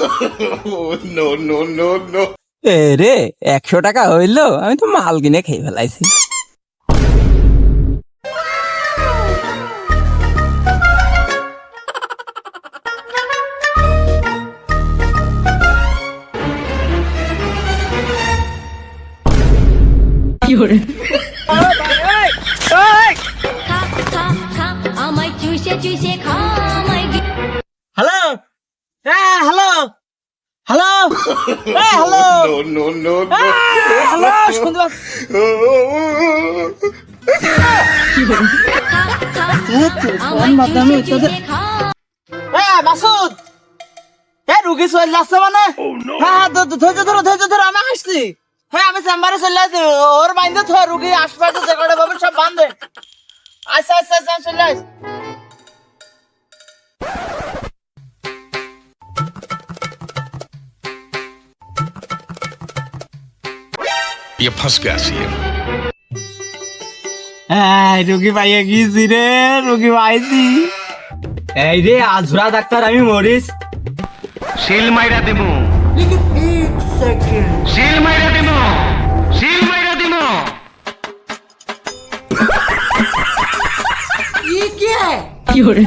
No, no, no, no. এ রে একশো টাকা হইল? আমি তো মাল কিনে খেয়ে ফেলাইছি। খা আমায় চুষে চুষে খা হ্যাঁ মাসুদ! এ রুগী চলে যাচ্ছে মানে? হ্যাঁ হ্যাঁ ধ- ধৈর্য ধরো ধৈর্য ধরো আমি আসছি। হ্যাঁ আমি চেম্বারে চলে আসছি। ওর বাইন্দে তো রুগী আশপাশে যে কটা সব বান্ধে। আচ্ছা আচ্ছা আচ্ছা চলে আস নিয়ে ফসকে আছি রুগী পাইয়ে গিয়েছি রে রুগী পাইছি। এই রে আজুরা ডাক্তার আমি মরিস। শিল মাইরা দিমু। শিল মাইরা দিমু। শিল মাইরা দিমু। ই কে? কি হরে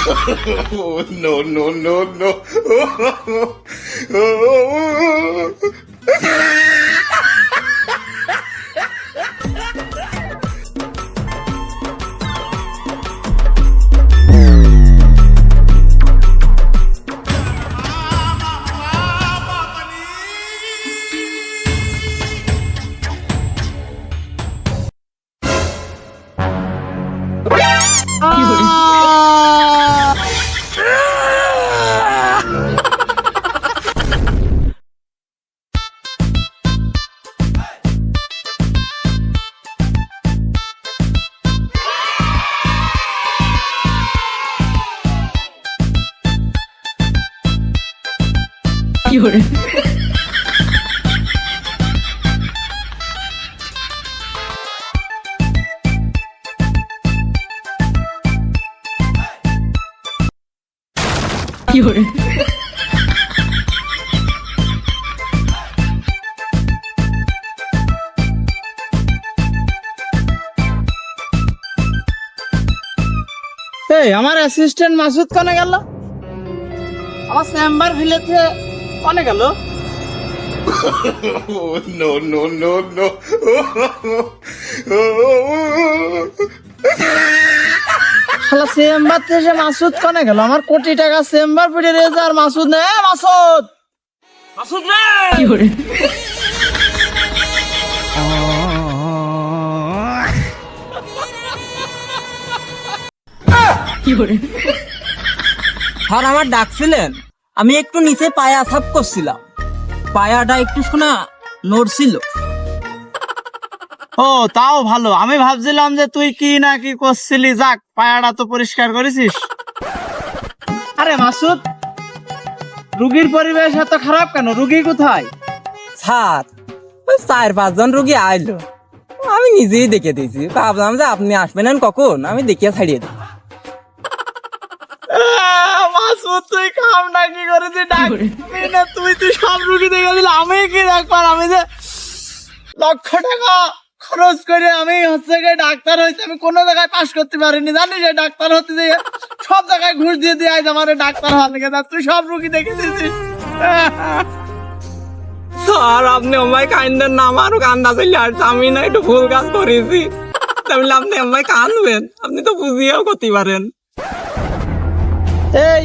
oh, no, no, no, no. 어, 어, 어. 어, 어. এই আমার অ্যাসিস্ট্যান্ট মাসুদ কনে গেল? আমার চেম্বার ফিলেছে কনে গেল? Oh, no, no, no, no. শালা চেম্বার থেকে মাসুদ কনে গেল। আমার কোটি টাকা চেম্বার ফিরে রয়েছে আর মাসুদ নে মাসুদ! মাসুদ রে স্যার আমার ডাকছিলেন আমি একটু নিচে পায়া সাপ করছিলাম। পায়াটা একটু শোনা নড়ছিল। ও তাও ভালো। আমি ভাবছিলাম যে তুই কি না কি করছিলি যাক পায়াটা তো পরিষ্কার করেছিস। আরে মাসুদ রুগীর পরিবেশ এত খারাপ কেন? রুগী কোথায়? স্যার ওই চার পাঁচজন রুগী আইলো। আমি নিজেই দেখে দিয়েছি। ভাবলাম যে আপনি আসবেন কখন? আমি দেখিয়ে ছাড়িয়ে দিই। মাসুদ তুই কামটা কি করেছিস? না তুই তুই সব রুগী দেখে দিলি। আমি কি দেখবার আমি যে লক্ষ টাকা খরচ করে আমি হচ্ছে গিয়ে ডাক্তার হয়েছে আমি কোনো জায়গায় পাশ করতে পারিনি। জানিস ডাক্তার হতে যে সব জায়গায় ঘুষ দিয়ে দিয়ে আজ আমার ডাক্তার হওয়া লেগে। যা তুই সব রুগী দেখে দিয়েছিস স্যার আপনি আমায় কান্দেন না আমারও কান্দা চলে আসছে। আমি না একটু ভুল কাজ করেছি। তাহলে আপনি আমায় কান্দবেন আপনি তো বুঝিয়েও করতে পারেন। এই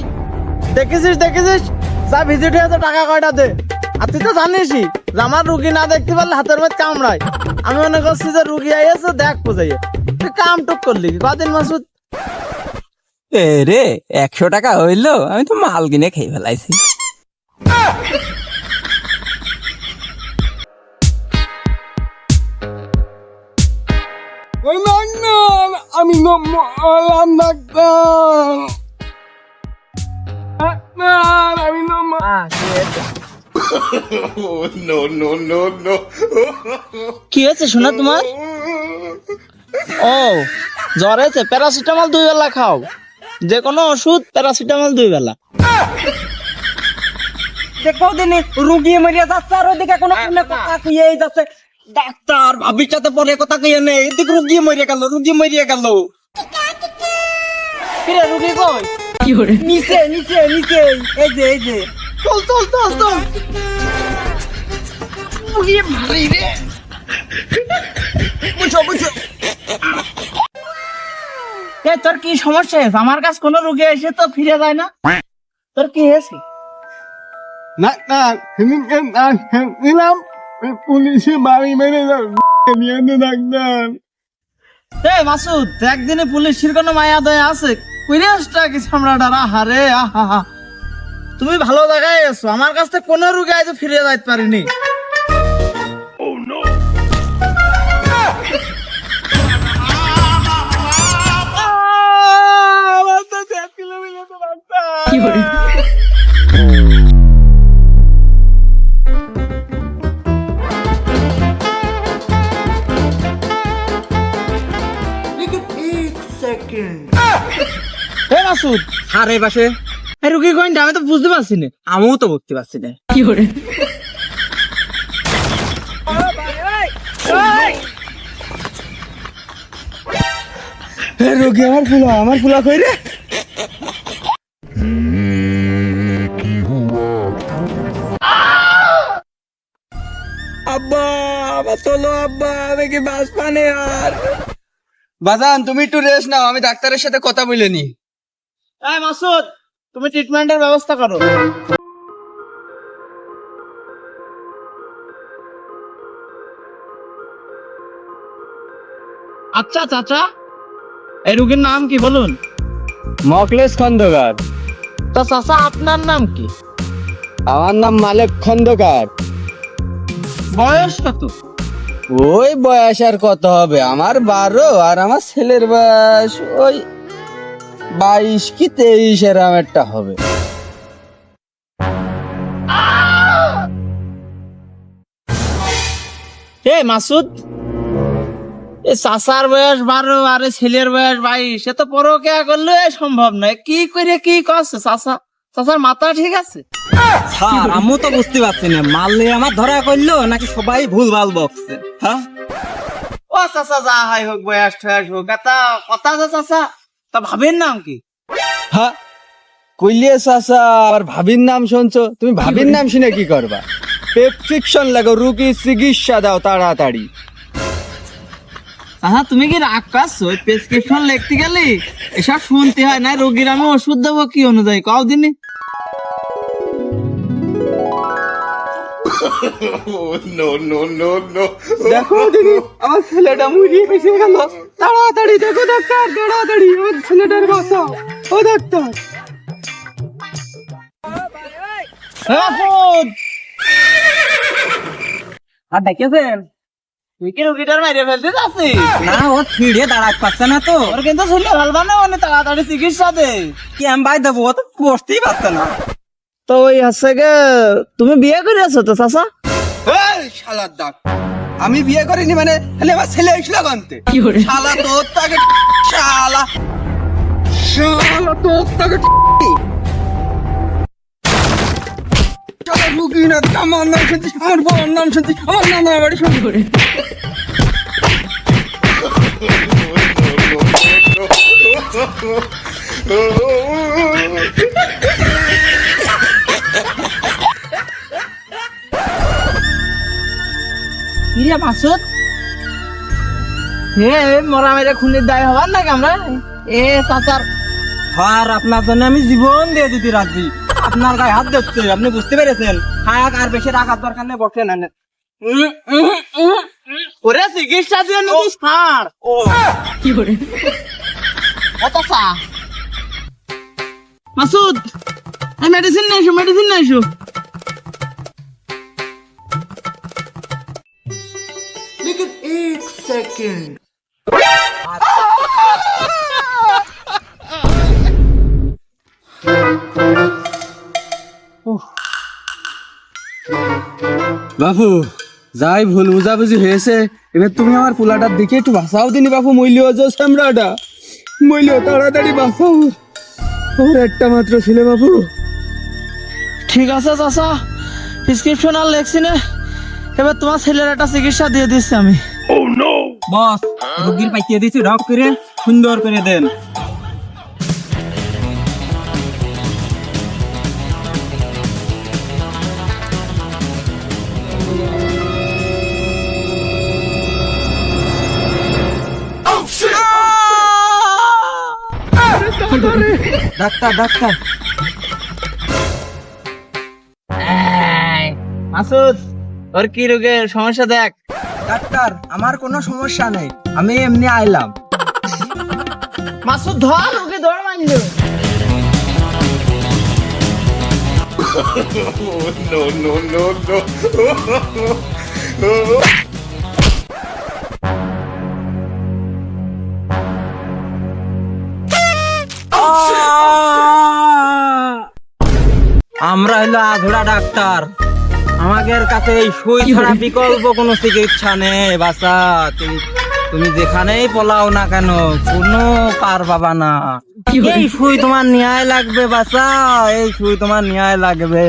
দেখেছিস দেখেছিস? যা ভিজিট হয়েছে টাকা কয়টা দে। আর তুই তো জানিসই যে আমার রুগী না দেখতে পারলে হাতের মধ্যে কামড়ায়। আমি মনে করছি যে রুগী আইয়েছে দেখ বুঝাইয়ে তুই কাম টুক করলি কদিন মাসুদ? এ রে একশো টাকা হইল আমি তো মাল কিনে খেয়ে ফেলাইছি। আমি oh, no, no, no, no. কি হয়েছে শোনা তোমার? ও জ্বর হয়েছে। প্যারাসিটামল দুই বেলা খাও। যে কোনো ওষুধ প্যারাসিটামল দুই বেলা। দেখো দিনে রুগী মরিয়া যাচ্ছে আর ওইদিকে কোনো কোনো কথা কইয়েই যাচ্ছে। ডাক্তার ভাবির সাথে পরে কথা কইয়ে নেই। এদিকে রুগী মরিয়া গেল রুগী মরিয়া গেল। কিরে রুগী কই? নিচে নিচে নিচে। এই যে এই যে। চল চল চল চল। বুঝো বুঝো। এ তোর কি সমস্যা? হয়েছে আমার কাছে কোনো রুগী এসে তো ফিরে যায় না? তোর কি হয়েছে? ডাক্তার সেদিনকে দিলাম পুলিশে বাড়ি মেরে নিয়ে ডাক্তার এ মাসুদ একদিনে পুলিশের কোনো মায়া দয়া আছে। কুইরেসটা কি সামলাটা হারে আহা তুমি ভালো জায়গায় আছো। আমার কাছ থেকে কোনো রুগী আজ ফিরে যাইতে পারিনি। হে মাসুদ। আরে বাসে রুগী কইনটা আমি তো বুঝতে পারছি না আমিও তো বুঝতে পারছি না। রুগী আমার ফুলা আমার ফুলা কই রে? আব্বা আবার তোলো আব্বা আমি কি বাস পানে আর? বাজান তুমি একটু রেস্ট নাও আমি ডাক্তারের সাথে কথা বলে নি। এই মাসুদ তুমি ট্রিটমেন্টের ব্যবস্থা করো। আচ্ছা চাচা এই রুগীর নাম কি বলুন? মকলেশ খন্দকার। তা চাচা আপনার নাম কি? আমার নাম মালিক খন্দকার। বয়স কত? ওই বয়স আর কত হবে? আমার বারো আর আমার ছেলের বয়স ওই বাইশ কি তেইশ এরম একটা হবে। এ মাসুদ এ চাচার বয়স বারো আর ছেলের বয়স বাইশ এ তো পরকে করলে সম্ভব নয়। কি করে কি করছে চাচা? চাচার মাথা ঠিক আছে? স্যার আমিও তো বুঝতে পারছি না মারলে আমার ধরা করল নাকি সবাই ভুল ভালো বকছে? হ্যাঁ? ও চাচা যা হাই হোক বয়স টয়স হোক। তা কথা আছে চাচা? তা ভাবেন নাম কি? হ্যাঁ কইলে চাচা আর ভাবির নাম শুনছো? তুমি ভাবির নাম শুনে কি করবা? প্রেসক্রিপশন লাগো রুগী চিকিৎসা দাও তাড়াতাড়ি। আহা তুমি কি রাগ করছ? ওই প্রেসক্রিপশন লিখতে গেলে এসব শুনতে হয় না রোগীর আমি ওষুধ দেবো কি অনুযায়ী? কও দিনে। Oh, no, no, no, no. দেখো দিদি আমার ছেলেটা মুড়িয়ে বেঁচে গেল তাড়াতাড়ি দেখো ডাক্তার তাড়াতাড়ি আমার ছেলেটার বাঁচাও ও ডাক্তার আর দেখেছেন? তুই কি রোগীটার মাইরে ফেলতে যাচ্ছিস? না ও ছিঁড়ে দাঁড়াতে পারছে না তো। ওর কিন্তু শুনলে ভালো না মানে তাড়াতাড়ি চিকিৎসা দে। কি আমি বাই দেবো? ও তো বসতেই পারছে না। তো ওই হচ্ছে গে তুমি বিয়ে করে আছো তো চাচা? এই শালার ডাক আমি বিয়ে করিনি মানে তাহলে আমার ছেলে এসলো গন্তে শালা তোর তাকে শালা। শালা তোর তাকে শালা রুগী না আমার নাম শুনছিস আমার বাবার নাম শুনছিস আমার নানা বাড়ি শুনছি ইরে মাসুদ হে মরা মেরে খুনির দায় হবার নাকি আমরা এ চাচার আর আপনার জন্য আমি জীবন দিয়ে দিতে রাজি আপনার গায়ে হাত দিচ্ছে আপনি বুঝতে পেরেছেন হায়াক আর বেশি রাখার দরকার নেই বসে না? ওরে চিকিৎসা দিয়ে নাকি ছাড় ও ও চাচা। মাসুদ মেডিসিন নিয়ে এসো মেডিসিন নিয়ে এসো বাবু যাই ভুল বুঝাবুঝি হয়েছে এবার তুমি আমার পোলাটার দিকে একটু বাঁচাও দিনি বাবু মইলিও যে মইলিও তাড়াতাড়ি বাঁচাও। ওর একটা মাত্র ছেলে বাবু ঠিক আছে চাচা প্রেসক্রিপশন আর লেখছি না। এবার তোমার ছেলের একটা চিকিৎসা দিয়ে দিচ্ছি আমি। বস রোগীর পাইতে দিছি ঢক করে সুন্দর করে দেন। Doctor doctor. মাসুদ ওর কি রোগের সমস্যা দেখ? ডাক্তার আমার কোনো সমস্যা নেই। আমি এমনি আইলাম। মাসুদ ধর ওকে ধর মানল no, no, no, no. আমরা হলো আধুরা ডাক্তার। আমাদের কাছে এই সুই ছাড়া বিকল্প কোনো চিকিৎসা নেই বাসা তুমি তুমি যেখানেই পলাও না কেন কোনো পার পাবা না। এই সুই তোমার ন্যায় লাগবে বাসা এই সুই তোমার ন্যায় লাগবে।